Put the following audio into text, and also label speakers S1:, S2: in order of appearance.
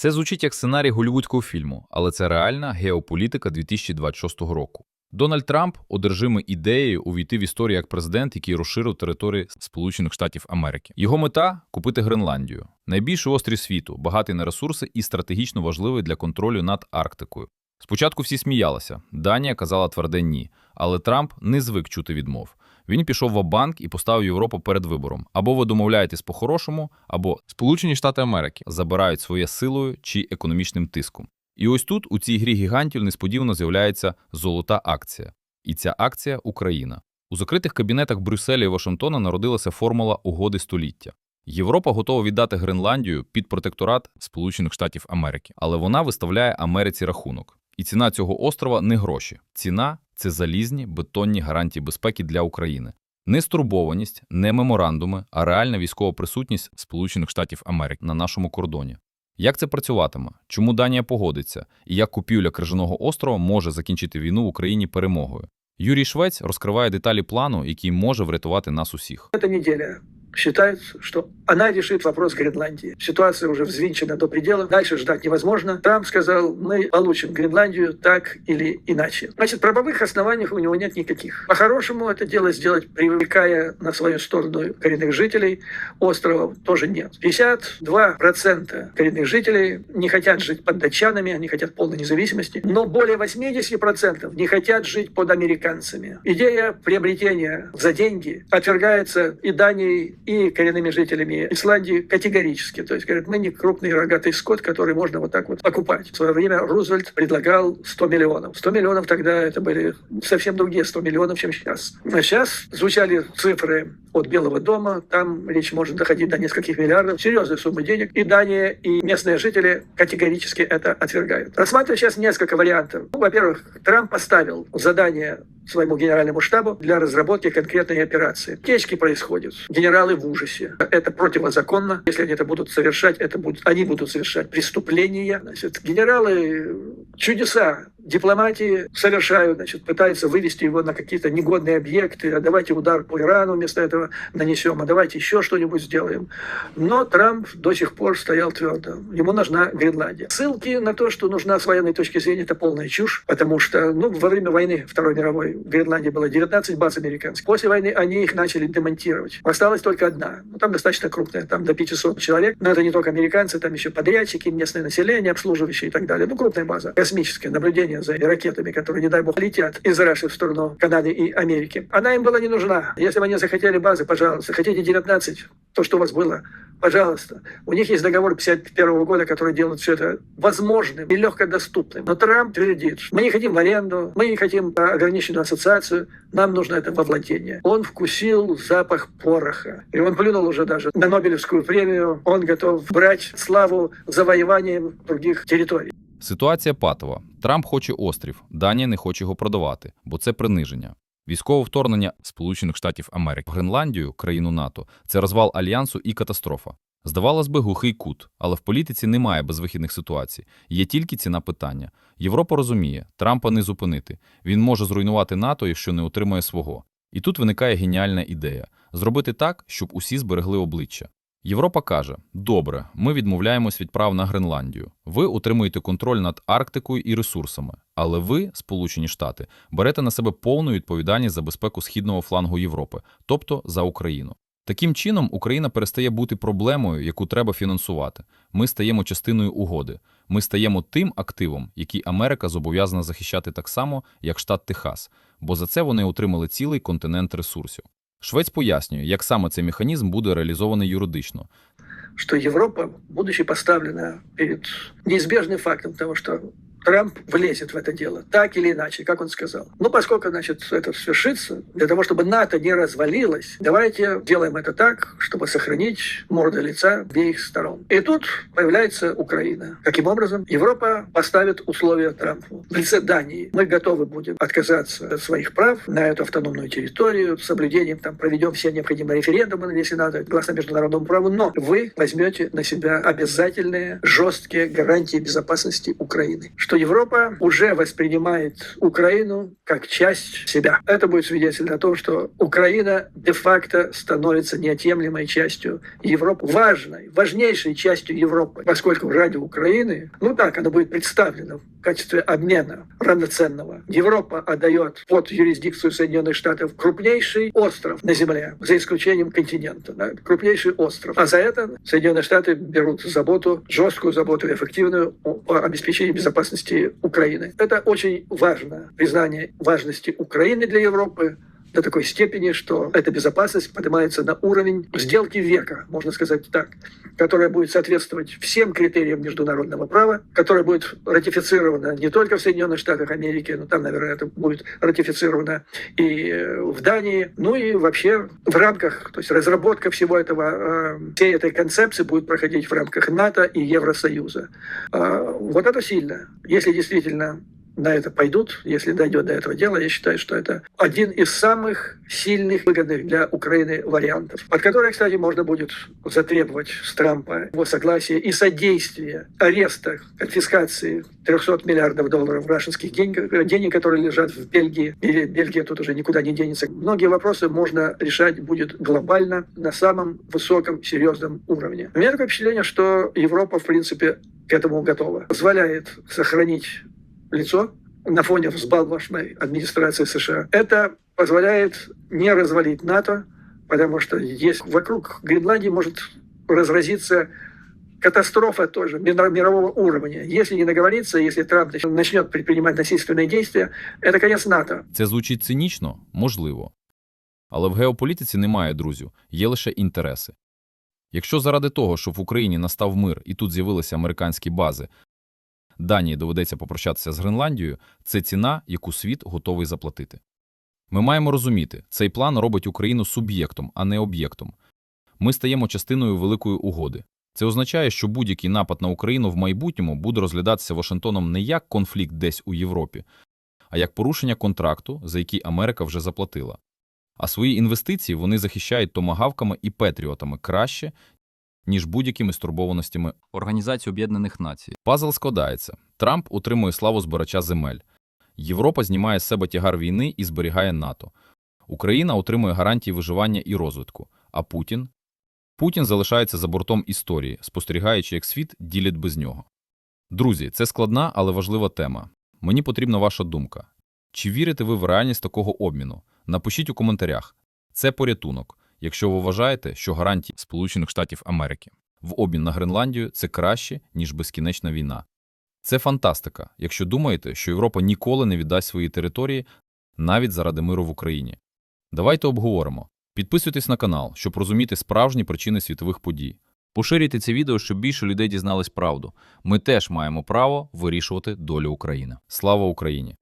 S1: Це звучить як сценарій голівудського фільму, але це реальна геополітика 2026 року. Дональд Трамп одержимий ідеєю увійти в історію як президент, який розширив території Сполучених Штатів Америки. Його мета купити Гренландію, найбільший острів світу, багатий на ресурси і стратегічно важливий для контролю над Арктикою. Спочатку всі сміялися. Данія казала тверде ні, але Трамп не звик чути відмов. Він пішов в банк і поставив Європу перед вибором: або ви домовляєтесь по-хорошому, або Сполучені Штати Америки забирають своє силою чи економічним тиском. І ось тут, у цій грі гігантів, несподівано з'являється золота акція. І ця акція Україна. У закритих кабінетах Брюсселя і Вашингтона народилася формула угоди століття. Європа готова віддати Гренландію під протекторат Сполучених Штатів Америки, але вона виставляє Америці рахунок. І ціна цього острова не гроші. Ціна це залізні бетонні гарантії безпеки для України. Не стурбованість, не меморандуми, а реальна військова присутність Сполучених Штатів Америки на нашому кордоні. Як це працюватиме? Чому Данія погодиться? І як купівля крижаного острова може закінчити війну в Україні перемогою? Юрій Швець розкриває деталі плану, який може врятувати нас усіх.
S2: Эта неделя считается, что она решит вопрос Гренландии. Ситуация уже взвинчена до предела, дальше ждать невозможно. Трамп сказал, мы получим Гренландию так или иначе. Значит, правовых оснований у него нет никаких. По-хорошему это дело сделать, привлекая на свою сторону коренных жителей острова, тоже нет. 52% коренных жителей не хотят жить под датчанами, они хотят полной независимости, но более 80% не хотят жить под американцами. Идея приобретения за деньги отвергается и Данией, и коренными жителями Исландии категорически. То есть, говорят, мы не крупный рогатый скот, который можно вот так вот покупать. В свое время Рузвельт предлагал 100 миллионов. 100 миллионов тогда это были совсем другие 100 миллионов, чем сейчас. А сейчас звучали цифры от Белого дома, там речь может доходить до нескольких миллиардов, серьезные суммы денег. И Дания, и местные жители категорически это отвергают. Рассматриваю сейчас несколько вариантов. Ну, во-первых, Трамп поставил задание своему генеральному штабу для разработки конкретной операции. Течки происходят. Генералы в ужасе. Это противозаконно. Если они это будут совершать, это будут, они будут совершать преступления. Значит, генералы чудеса дипломатии совершают, значит, пытаются вывести его на какие-то негодные объекты, а давайте удар по Ирану вместо этого нанесем, а давайте еще что-нибудь сделаем. Но Трамп до сих пор стоял твердо. Ему нужна Гренландия. Ссылки на то, что нужна с военной точки зрения, это полная чушь, потому что ну, во время войны Второй мировой в Гренландии было 19 баз американских. После войны они их начали демонтировать. Осталась только одна. Ну, там достаточно крупная, там до 500 человек. Но это не только американцы, там еще подрядчики, местное население, обслуживающие и так далее. Ну, крупная база. Космическое наблюдение за ракетами, которые, не дай бог, летят из Раши в сторону Канады и Америки. Она им была не нужна. Если бы они захотели базы, пожалуйста. Хотите 19, то, что у вас было, пожалуйста. У них есть договор 51 года, который делает все это возможным и легкодоступным. Но Трамп твердит, мы не хотим в аренду, мы не хотим ограниченную ассоциацию, нам нужно это во владение. Он вкусил запах пороха. И он плюнул уже даже на Нобелевскую премию. Он готов брать славу завоеванием других территорий.
S1: Ситуація патова. Трамп хоче острів, Данія не хоче його продавати, бо це приниження. Військове вторгнення Сполучених Штатів Америки в Гренландію, країну НАТО, це розвал альянсу і катастрофа. Здавалось би, глухий кут, але в політиці немає безвихідних ситуацій. Є тільки ціна питання. Європа розуміє, Трампа не зупинити. Він може зруйнувати НАТО, якщо не отримає свого. І тут виникає геніальна ідея зробити так, щоб усі зберегли обличчя. Європа каже: добре, ми відмовляємось від прав на Гренландію. Ви утримуєте контроль над Арктикою і ресурсами, але ви, Сполучені Штати, берете на себе повну відповідальність за безпеку східного флангу Європи, тобто за Україну. Таким чином, Україна перестає бути проблемою, яку треба фінансувати. Ми стаємо частиною угоди. Ми стаємо тим активом, який Америка зобов'язана захищати так само, як штат Техас, бо за це вони отримали цілий континент ресурсів. Швець пояснює, як саме цей механізм буде реалізований юридично.
S2: Що Європа, будучи поставлена перед неизбежным фактом того, что Трамп влезет в это дело, так или иначе, как он сказал. Ну, поскольку, значит, это свершится, для того, чтобы НАТО не развалилось, давайте делаем это так, чтобы сохранить морды лица обеих сторон. И тут появляется Украина. Каким образом? Европа поставит условия Трампу. В лице Дании мы готовы будем отказаться от своих прав на эту автономную территорию, с соблюдением, там, проведем все необходимые референдумы, если надо, согласно международному праву, но вы возьмете на себя обязательные, жесткие гарантии безопасности Украины. Что Европа уже воспринимает Украину как часть себя. Это будет свидетельно о том, что Украина де-факто становится неотъемлемой частью Европы, важной, важнейшей частью Европы, поскольку ради Украины, ну так, она будет представлена в качестве обмена равноценного. Европа отдает под юрисдикцию Соединенных Штатов крупнейший остров на Земле, за исключением континента, да, крупнейший остров. А за это Соединенные Штаты берут заботу, жесткую заботу эффективную по обеспечению безопасности Украины. Это очень важно, признание важности Украины для Европы, до такой степени, что эта безопасность поднимается на уровень сделки века, можно сказать так, которая будет соответствовать всем критериям международного права, которая будет ратифицирована не только в Соединенных Штатах Америки, но там, наверное, это будет ратифицировано и э, в Дании, ну и вообще в рамках, то есть разработка всего этого, э, всей этой концепции будет проходить в рамках НАТО и Евросоюза. А, Вот это сильно. Если действительно на это пойдут, если дойдет до этого дела, я считаю, что это один из самых сильных, выгодных для Украины вариантов, под которые, кстати, можно будет затребовать с Трампа его согласия и содействия ареста, конфискации 300 миллиардов долларов рашенских денег, денег, которые лежат в Бельгии. И Бельгия тут уже никуда не денется. Многие вопросы можно решать будет глобально, на самом высоком, серьезном уровне. У меня такое впечатление, что Европа, в принципе, к этому готова. Позволяет сохранить лицо на фоне взбалмошной администрации США. Это позволяет не развалить НАТО, потому что есть вокруг Гренландии может разразиться катастрофа тоже мир- мирового уровня. Если не договориться, если Трамп нач- начнет предпринимать насильственные действия, это конец НАТО.
S1: Це звучить цинічно? Можливо. Але в геополітиці немає друзів, є лише інтереси. Якщо заради того, щоб в Україні настав мир і тут з'явилися американські бази, Данії доведеться попрощатися з Гренландією, це ціна, яку світ готовий заплатити. Ми маємо розуміти, цей план робить Україну суб'єктом, а не об'єктом. Ми стаємо частиною великої угоди. Це означає, що будь-який напад на Україну в майбутньому буде розглядатися Вашингтоном не як конфлікт десь у Європі, а як порушення контракту, за який Америка вже заплатила. А свої інвестиції вони захищають томагавками і петріотами краще, ніж будь-якими стурбованостями Організації Об'єднаних Націй. Пазл складається. Трамп утримує славу збирача земель. Європа знімає з себе тягар війни і зберігає НАТО. Україна отримує гарантії виживання і розвитку. А Путін? Путін залишається за бортом історії, спостерігаючи, як світ ділять без нього. Друзі, це складна, але важлива тема. Мені потрібна ваша думка. Чи вірите ви в реальність такого обміну? Напишіть у коментарях. Це порятунок, якщо ви вважаєте, що гарантії Сполучених Штатів Америки в обмін на Гренландію це краще, ніж безкінечна війна. Це фантастика, якщо думаєте, що Європа ніколи не віддасть свої території навіть заради миру в Україні. Давайте обговоримо. Підписуйтесь на канал, щоб розуміти справжні причини світових подій. Поширюйте це відео, щоб більше людей дізнались правду. Ми теж маємо право вирішувати долю України. Слава Україні!